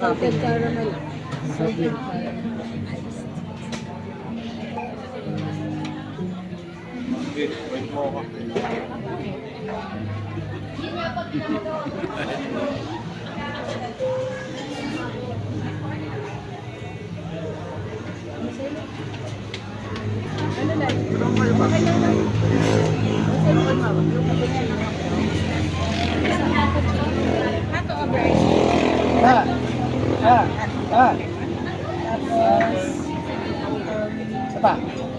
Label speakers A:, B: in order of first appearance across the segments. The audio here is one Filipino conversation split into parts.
A: Salted caramel. Salted caramel.
B: Wait mo ako.
A: Ano lang? Okay lang lang. Basta yung hawak. Yung cappuccino. Isang cappuccino. Hato o rice.
B: Ah! Ah! Ah!
A: Tapos,
B: Isa pa.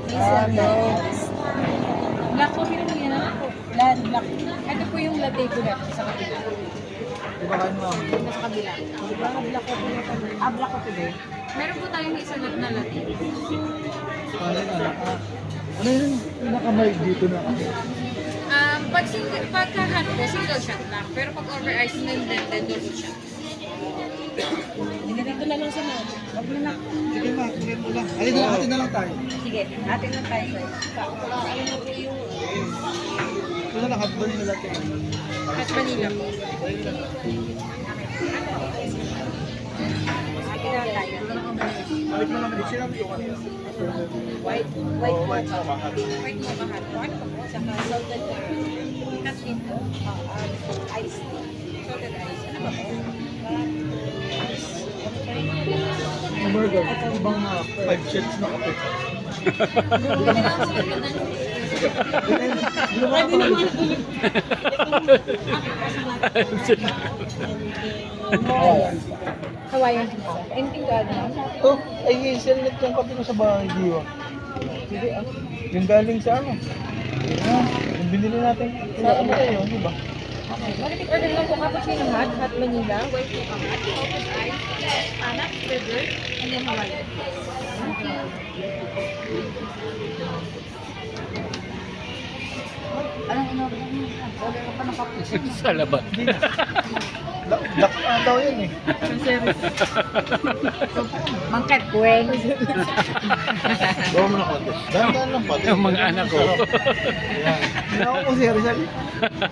A: isa dos. Black coffee po yan. Black, black. Ito po yung latte ko na sa kabila.
B: Di ba kayo mo?
A: Yung nasa kabila. Di ba? Black coffee na kami. Ah, black coffee din. Meron po tayong isa na na latte.
B: Ano yun? Ano ah, ano yun? Pinakamild dito na ako.
A: Um, pag, single, pagka hot po, single shot lang. Pero pag over ice, then, then, then double shot. Ganito na lang sa mga. Wag mo na.
B: Sige ma, sige mo lang. Alin na, atin na lang tayo.
A: Sige, atin lang tayo. Ano na po yung
B: Ito na lang, hotball na natin.
A: hot vanilla po. Atin na lang tayo.
B: Balik mo naman, sinabi ko kanina.
A: White, white
B: Oh, white mocha hot.
A: White mocha hot. Ano po? Saka salted po. Ah, ah, ice. Salted ice. Ano ba po?
B: Na, five shots na kape.
A: Hawaiian pizza. Anything to add on?
B: Oh, ay select yung kape ko sa bahay, Diwa. Sige ah. Yung galing sa ano? Ah, yung binili natin sa ano kayo, di ba?
A: Okay. Malamig order lang po cappuccino hot, hot vanilla, white mocha hot, salted ice, anak, burger, and then Hawaiian. Anong in-order mo? Order ka pa ng cappuccino.
C: sa
B: daw yun eh.
A: Mangkat, Gwen.
B: Bawa mo na konti. Dahan-dahan lang pati.
C: Yung mga anak ko.
B: Yan. Hindi ako po si Rizal.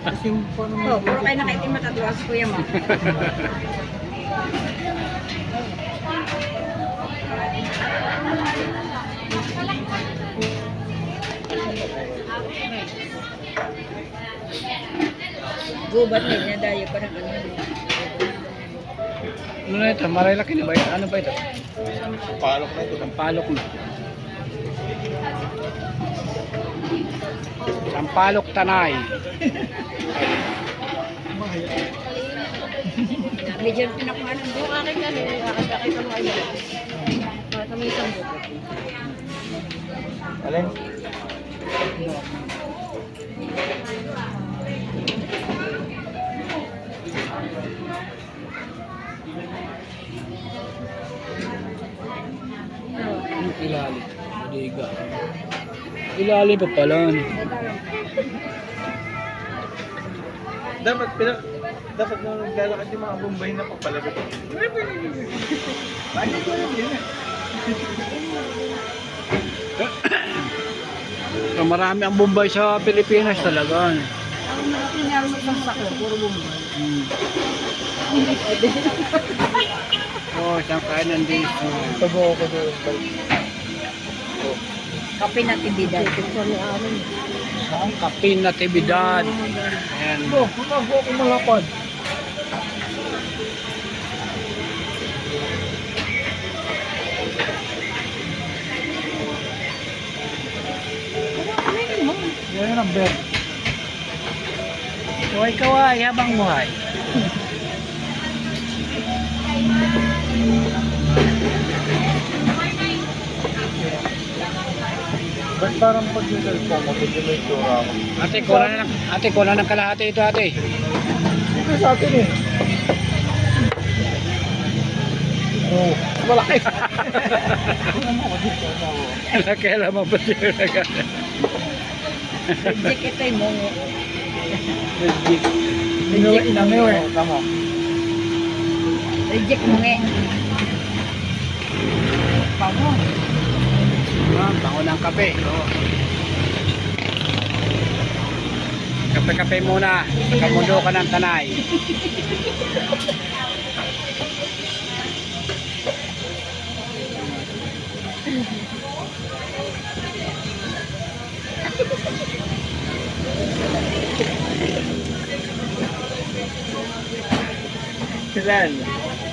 B: Kasi yung paano mo.
A: Oh, puro kayo nakaitim matatuwa si kuya mo. Gubat na inadayo pa ng ano.
C: Ano na ito? Marilaki na ba ito? Ano ba ito?
B: Palok na ito.
C: Ang palok na. Ang palok tanay.
A: Medyo pinakuha ng buong akin na rin. Akin sa akin sa mga. Para sa may isang buko.
B: Alin?
C: Yung ilalim. Liga. Ilalim pa pala. ano?
B: Dapat pina dapat nung naglalakad yung mga Bombay na papalagot. Bakit ko yun eh?
C: So, marami ang Bombay sa Pilipinas talaga. ano.
A: Ang malaki niya sa puro bumba.
C: Hmm. Oh, isang kainan dito.
B: Tago ko doon.
A: Kape na tibida. Ito ni Amin.
C: Ang kapin na tibidad. Ayan.
B: Oh, ako ako malapad. Yan ang bet.
C: Buhay kaway habang buhay.
B: parang pag yung cellphone mo, medyo may tsura ako.
C: Ate, kulang na, ate, kulang ng kalahati ito, ate.
B: Ito sa atin eh. Oh, malaki.
C: Kailan mo ba siya nag
A: Reject ito yung mongo.
B: Inuwi, inangiwi. Tama.
A: Reject mo nga.
C: Ah, bango ng kape. Oh. Kape-kape muna. Kamundo ka ng tanay.
B: Saan?